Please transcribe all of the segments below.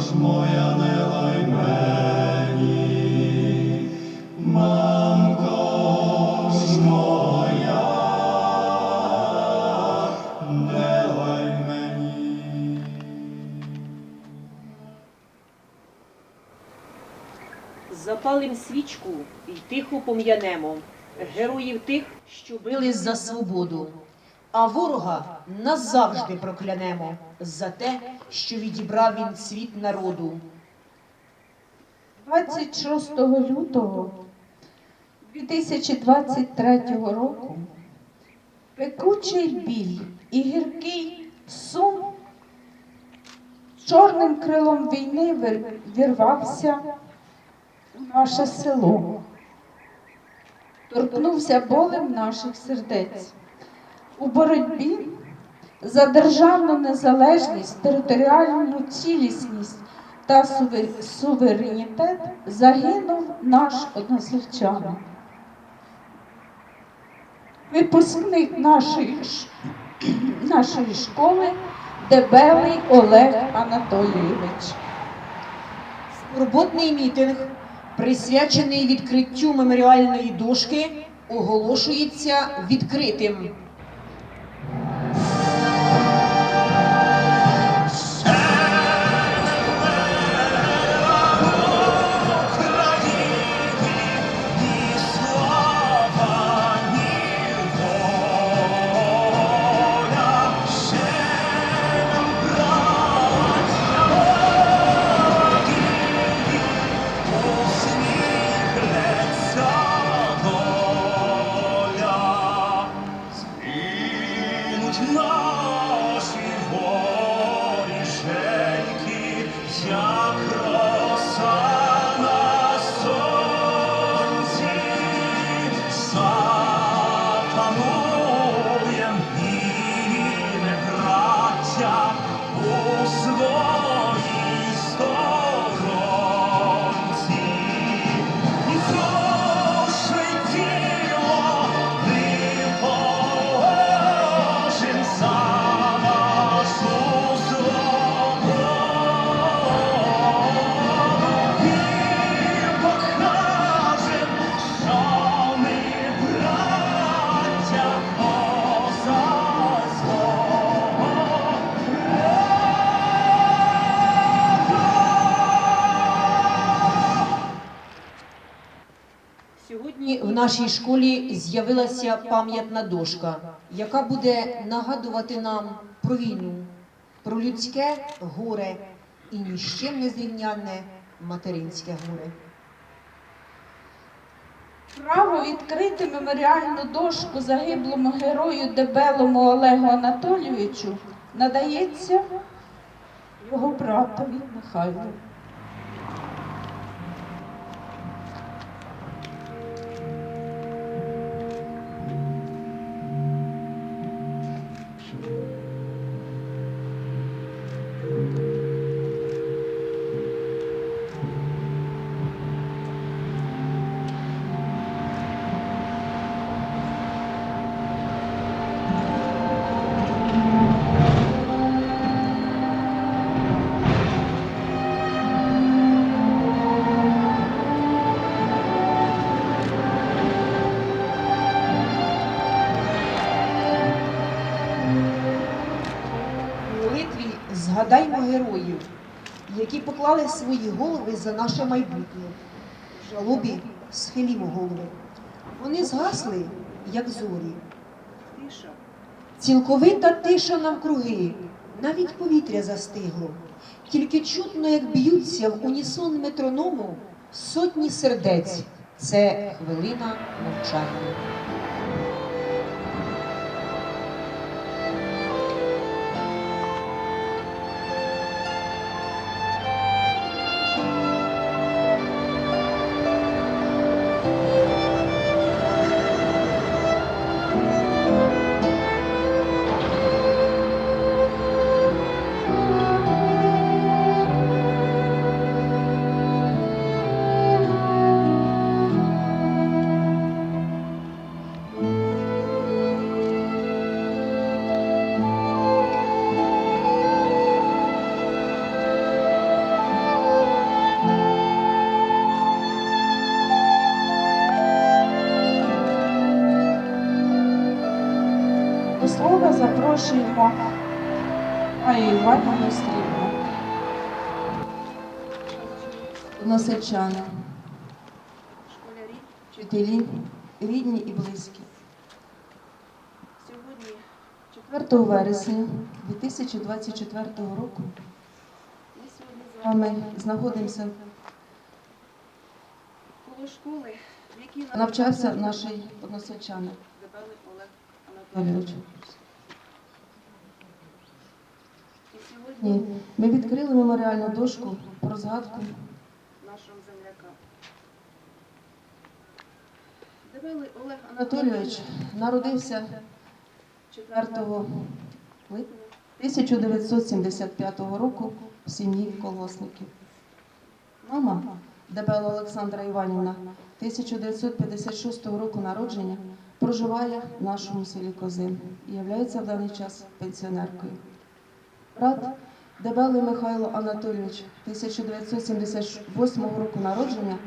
ж моя не лай мені, мамко ж моя, не лай мені. Запалим свічку і тихо пом'янемо героїв тих, що Бились за свободу, а ворога назавжди проклянемо за те, що відібрав він світ народу. 26 лютого 2023 року пекучий біль і гіркий сум чорним крилом війни вірвався у наше село, торкнувся болем наших сердець. У боротьбі за державну незалежність, територіальну цілісність та суверенітет загинув наш односельчанин. Випускник нашої, нашої школи Дебелий Олег Анатолійович. Роботний мітинг, присвячений відкриттю меморіальної дошки, оголошується відкритим. Нашій школі з'явилася пам'ятна дошка, яка буде нагадувати нам про війну, про людське горе і ні з не зрівнянне материнське горе. Право відкрити меморіальну дошку загиблому герою Дебелому Олегу Анатолійовичу надається його братові Михайлу. Згадаймо героїв, які поклали свої голови за наше майбутнє. В жалобі схилімо голови. Вони згасли, як зорі. тиша. Цілковита тиша навкруги, навіть повітря застигло. Тільки чутно, як б'ються в унісон метроному сотні сердець. Це хвилина мовчання. Односельчани, Школярі, вчителі, рідні і близькі. сьогодні 4 вересня 2024 року ми сьогодні з вами знаходимося, коло школи, в якій навчався наш односельчанин Дебелий Олег. Анатолійович. Ні, ми відкрили меморіальну дошку про згадку нашого земляка. Дебелий Олег Анатолійович народився 4 липня 1975 року в сім'ї колосників. Мама Дебела Олександра Іванівна 1956 року народження проживає в нашому селі Козин і є в даний час пенсіонеркою. Брат Дебелий Михайло Анатолійович 1978 року народження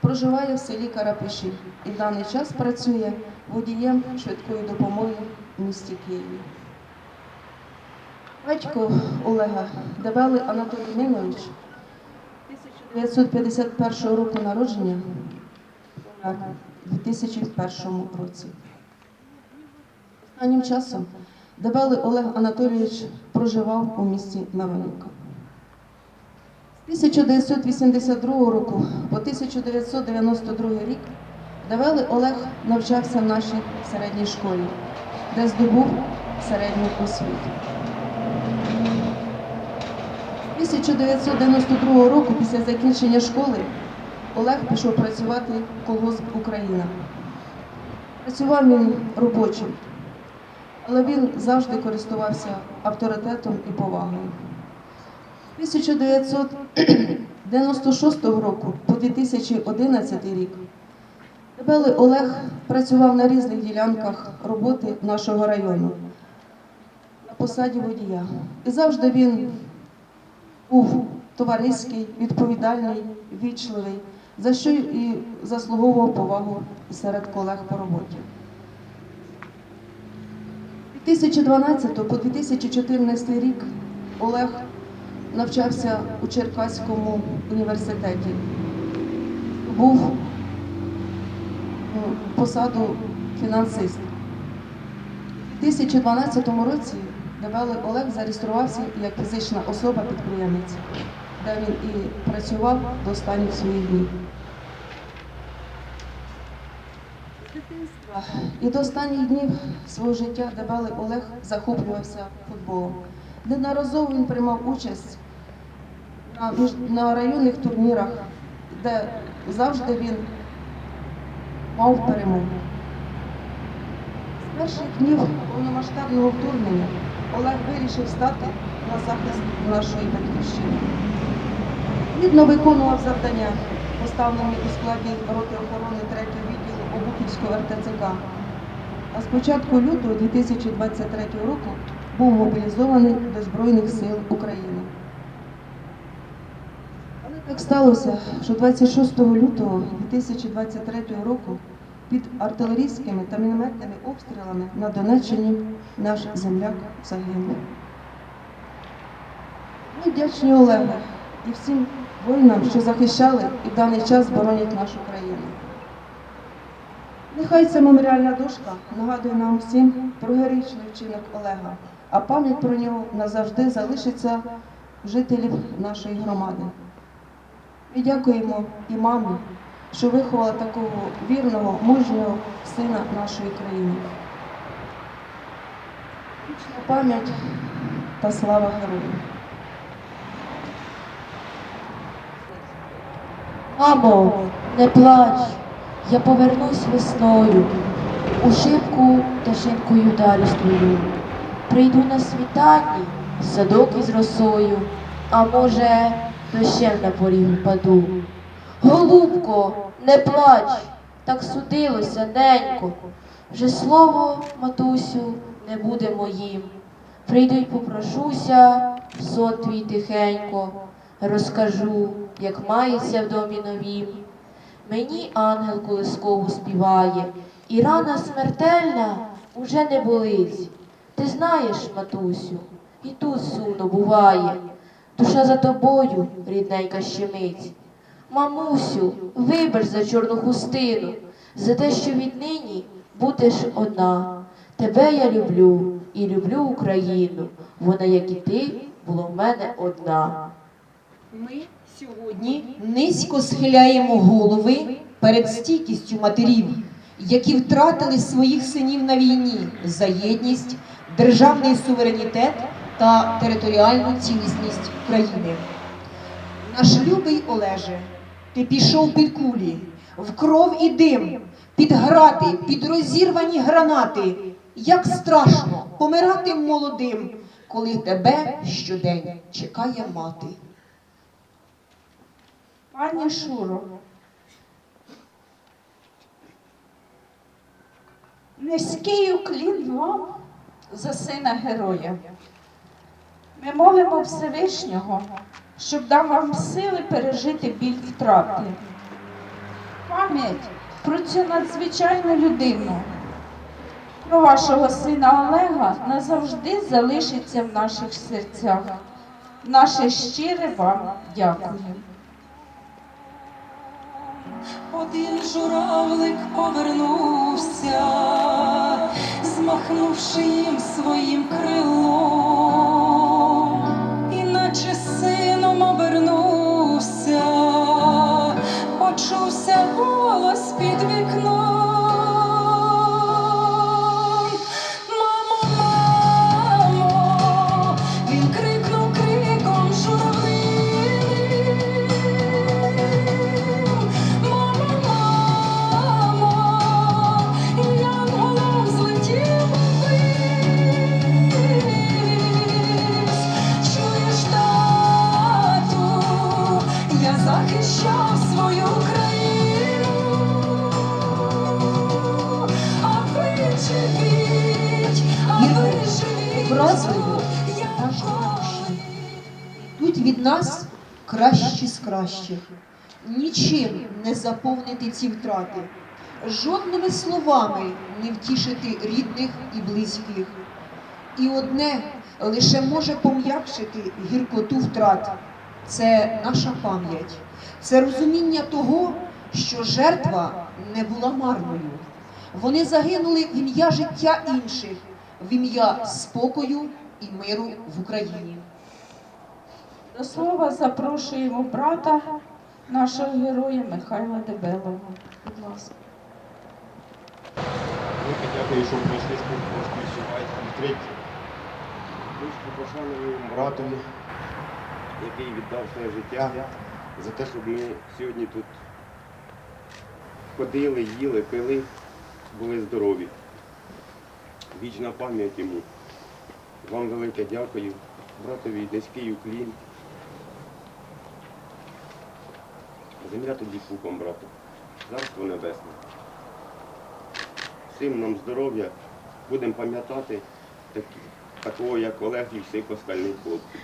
проживає в селі Карапиші і в даний час працює водієм швидкої допомоги в місті Києві. Батько Олега Дебелий Анатолій Нинович 1951 року народження у 2001 році. Останнім часом Дебелий Олег Анатолійович проживав у місті Миронівка. З 1982 року по 1992 рік Дебелий Олег навчався в нашій середній школі, де здобув середню освіту. 1992 року після закінчення школи Олег пішов працювати в колгосп Україна. Працював він робочим, але він завжди користувався авторитетом і повагою. 1996 року по 2011 рік Дебелий Олег працював на різних ділянках роботи нашого району на посаді водія. І завжди він був товариський, відповідальний, вічливий, за що і заслуговував повагу серед колег по роботі. З 2012 по 2014 рік Олег навчався у Черкаському університеті. Був м, посаду фінансист. У 2012 році Дебелий Олег зареєструвався як фізична особа-підприємець, де він і працював до останніх своїх днів. з дитинства І до останніх днів свого життя Дебелий Олег захоплювався футболом. Неодноразово він приймав участь на, районних турнірах, де завжди він мав перемогу. З перших днів повномасштабного вторгнення Олег вирішив стати на захист нашої батьківщини. Гідно виконував завдання, поставлені у складі роти охорони 3-го відділу РТЦК. А з початку лютого 2023 року був мобілізований до Збройних сил України. Але так сталося, що 26 лютого 2023 року під артилерійськими та мінометними обстрілами на Донеччині наш земляк загинув. Ми вдячні Олегу і всім воїнам, що захищали і в даний час боронять нашу країну. Нехай ця меморіальна дошка нагадує нам всім про героїчний вчинок Олега, а пам'ять про нього назавжди залишиться жителів нашої громади. Ми дякуємо і мамі, що виховала такого вірного, мужнього сина нашої країни. Вічна пам'ять та слава героям. Мамо, не плач, я повернусь весною, у шибку та шибкою далі стою. Прийду на світанні, садок із росою, а може, дощем на поріг впаду. Голубко, не плач, так судилося, ненько. Вже слово, матусю, не буде моїм. Прийду й попрошуся, сон твій тихенько, розкажу, як мається в домі новім. Мені ангел колискову співає, і рана смертельна уже не болить. Ти знаєш, матусю, і тут сумно буває. Душа за тобою, рідненька щемить. Мамусю, вибач за чорну хустину, за те, що віднині будеш одна. Тебе я люблю і люблю Україну. Вона, як і ти, була в мене одна. Ми сьогодні низько схиляємо голови перед стійкістю матерів, які втратили своїх синів на війні за єдність, державний суверенітет та територіальну цілісність країни. Наш любий Олеже, ти пішов під кулі, в кров і дим, під грати, під розірвані гранати. Як страшно помирати молодим, коли тебе щодень чекає мати. Пані Шуро, низький уклін вам за сина героя. Ми молимо Всевишнього, щоб дав вам сили пережити біль втрати. Пам'ять про цю надзвичайну людину, про вашого сина Олега назавжди залишиться в наших серцях. Наше щире вам дякую. Один журавлик повернувся, змахнувши їм своїм крилом, іначе сином обернувся, почувся голос під вікном. Заповнити ці втрати, жодними словами не втішити рідних і близьких. І одне лише може пом'якшити гіркоту втрат. Це наша пам'ять, це розуміння того, що жертва не була марною. Вони загинули в ім'я життя інших, в ім'я спокою і миру в Україні. До слова запрошуємо брата нашого героя Михайла Дебелова. Будь ласка. Велике дякую, що прийшли спілкуватися відкриті. Вишку пошаною братові, який віддав своє життя за те, щоб ми сьогодні тут ходили, їли, пили, були здорові. Вічна пам'ять йому. Вам велике дякую. Братові низький уклін. Земля тоді пухом, брате. Царство небесне. Всім нам здоров'я. Будемо пам'ятати такі- такого, як Олег і всіх остальних хлопців.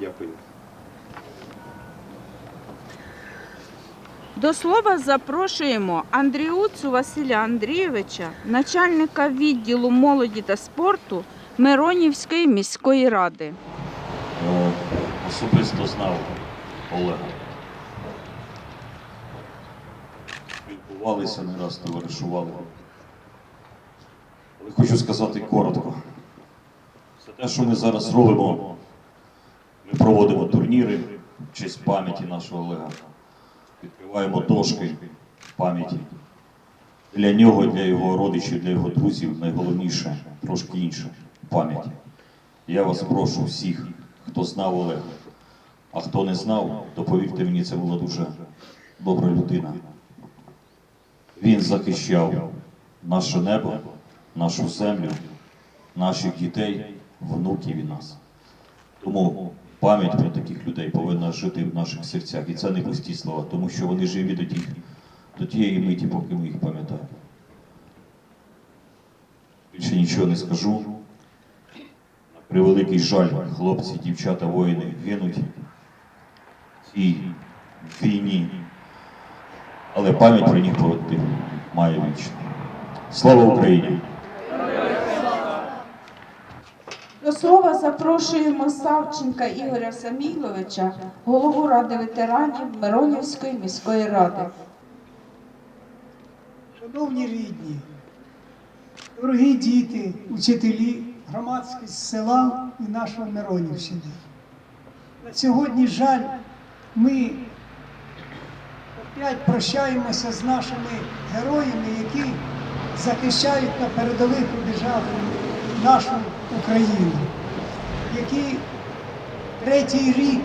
Дякую. До слова запрошуємо Андріуцу Василя Андрійовича, начальника відділу молоді та спорту Миронівської міської ради. Е, особисто знав Олега. Спілкувалися не раз, товаришували. Але хочу сказати коротко. Все те, що ми зараз робимо, ми проводимо турніри в честь пам'яті нашого Олега. Відкриваємо дошки пам'яті. Для нього, для його родичів, для його друзів найголовніше трошки інше пам'ять. Я вас прошу всіх, хто знав Олега, а хто не знав, то повірте мені, це була дуже добра людина. Він захищав наше небо, нашу землю, наших дітей, внуків і нас. Тому пам'ять про таких людей повинна жити в наших серцях. І це не пусті слова, тому що вони живі до, тих, до тієї миті, поки ми їх пам'ятаємо. Більше нічого не скажу. Превеликий жаль, хлопці, дівчата, воїни гинуть в цій війні. Але пам'ять про них поводити має вічно. Слава Україні! До слова запрошуємо Савченка Ігоря Самійловича, голову Ради ветеранів Миронівської міської ради. Шановні рідні, дорогі діти, учителі, громадськість села і нашої Миронівщини. На сьогодні жаль, ми опять прощаємося з нашими героями, які захищають на передових рубежах нашу Україну, які третій рік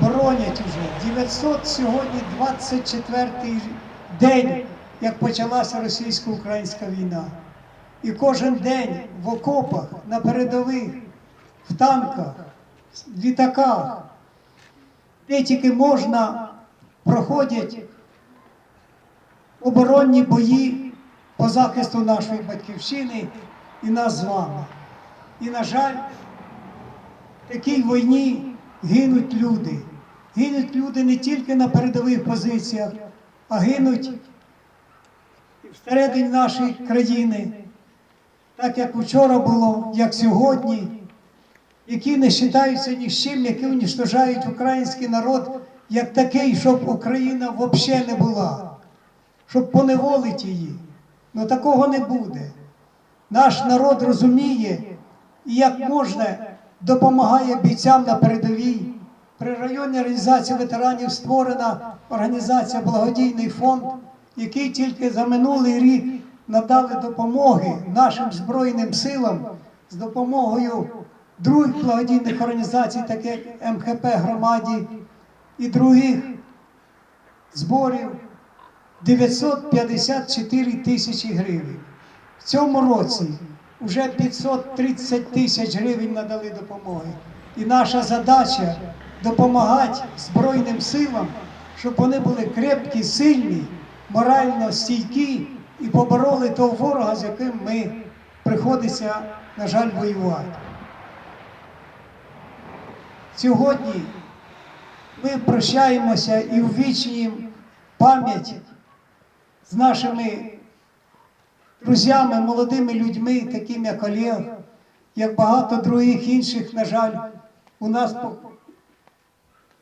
боронять уже. 900 сьогодні 24-й день, як почалася російсько-українська війна. І кожен день в окопах, на передових, в танках, в літаках, де тільки можна, проходять оборонні бої по захисту нашої батьківщини і нас з вами. І, на жаль, в такій війні гинуть люди. Гинуть люди не тільки на передових позиціях, а гинуть всередині нашої країни, так як вчора було, як сьогодні, які не вважаються ні з чим, які унічтожають український народ як такий, щоб Україна взагалі не була, щоб поневолити її. Ну такого не буде. Наш народ розуміє, і як можна допомагає бійцям на передовій. При районній організації ветеранів створена організація Благодійний фонд, який тільки за минулий рік надали допомоги нашим Збройним силам з допомогою других благодійних організацій, таких як МХП громаді і других зборів 954 тисячі гривень. В цьому році вже 530 тисяч гривень надали допомоги. І наша задача допомагати Збройним силам, щоб вони були крепкі, сильні, морально стійкі і побороли того ворога, з яким ми приходиться, на жаль, воювати. Сьогодні ми прощаємося і увічнюємо пам'ять з нашими друзями, молодими людьми, такими як Олег, як багато других інших, на жаль, у нас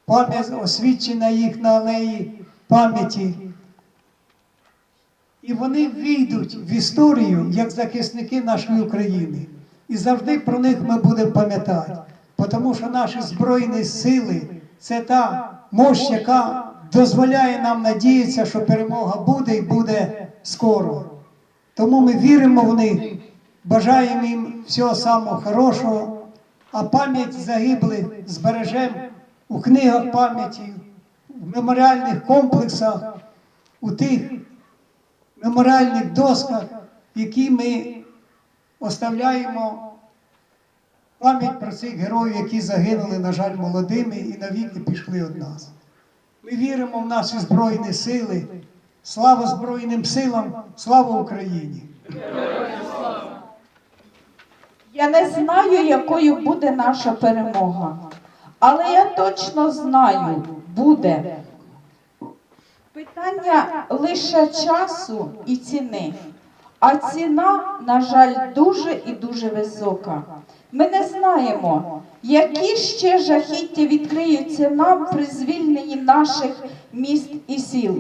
пам'ять освічена їх на алеї пам'яті. І вони війдуть в історію як захисники нашої України. І завжди про них ми будемо пам'ятати. Тому що наші Збройні сили це та мощь, яка дозволяє нам надіятися, що перемога буде і буде скоро. Тому ми віримо в них, бажаємо їм всього самого хорошого, а пам'ять загиблих збережемо у книгах пам'яті, в меморіальних комплексах, у тих меморіальних досках, які ми оставляємо пам'ять про цих героїв, які загинули, на жаль, молодими і навіки пішли від нас. Ми віримо в наші Збройні сили. Слава Збройним силам, слава Україні! Я не знаю, якою буде наша перемога, але я точно знаю, буде. Питання лише часу і ціни. А ціна, на жаль, дуже і дуже висока. Ми не знаємо, які ще жахіття відкриються нам при звільненні наших міст і сіл.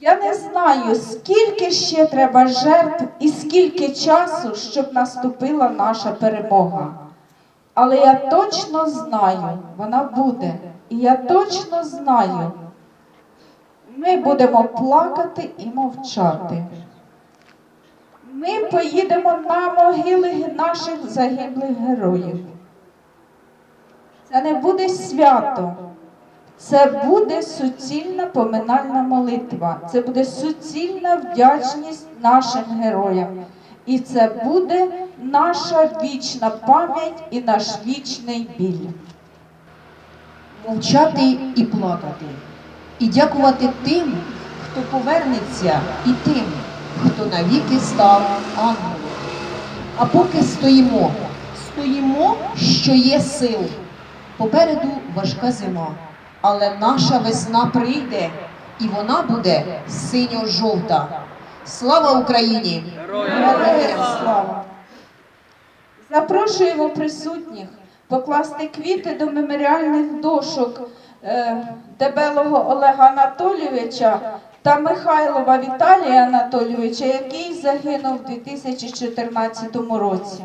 Я не знаю, скільки ще треба жертв і скільки часу, щоб наступила наша перемога. Але я точно знаю, вона буде. І я точно знаю, ми будемо плакати і мовчати. Ми поїдемо на могили наших загиблих героїв. Це не буде свято, це буде суцільна поминальна молитва, це буде суцільна вдячність нашим героям. І це буде наша вічна пам'ять і наш вічний біль. мовчати і плакати, і дякувати тим, хто повернеться, і тим, хто навіки став ангелом. А поки стоїмо, стоїмо, що є сил. Попереду важка зима, але наша весна прийде і вона буде синьо-жовта. Слава Україні! Героям слава! Запрошуємо присутніх покласти квіти до меморіальних дошок е, Дебелого Олега Анатолійовича та Михайлова Віталія Анатолійовича, який загинув у 2014 році.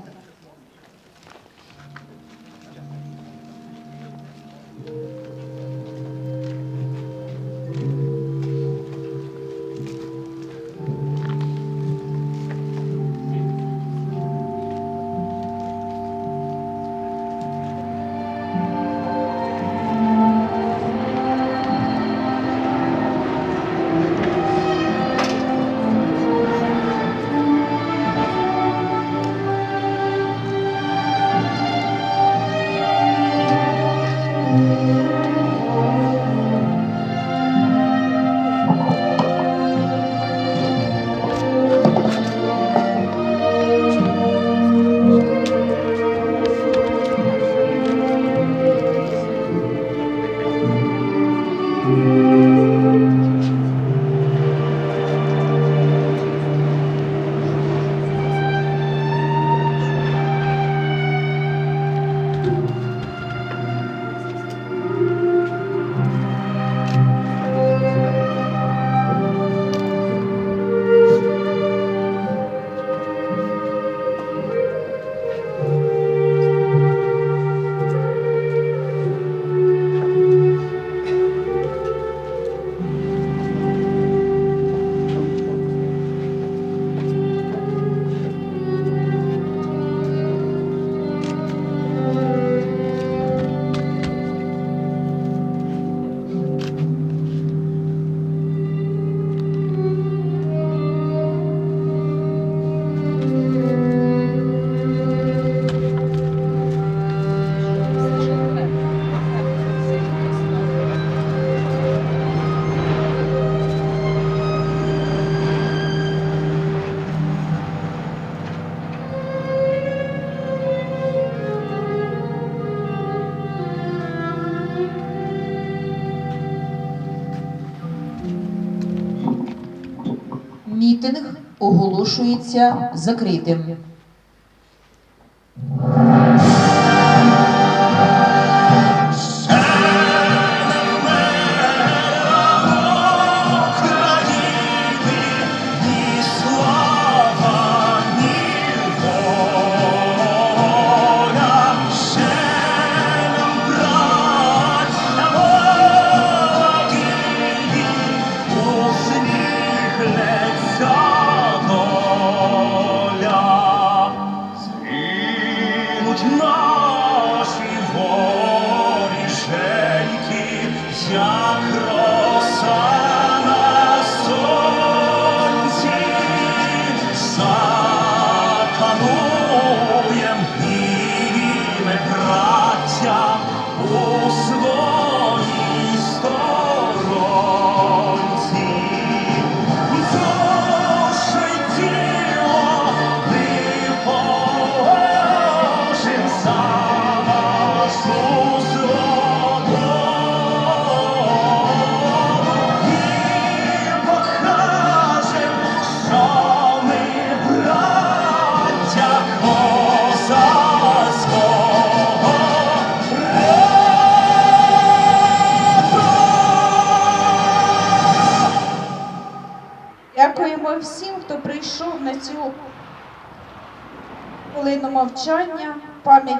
оголошується закритим.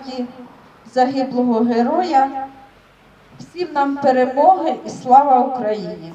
пам'яті загиблого героя, всім нам перемоги і слава Україні!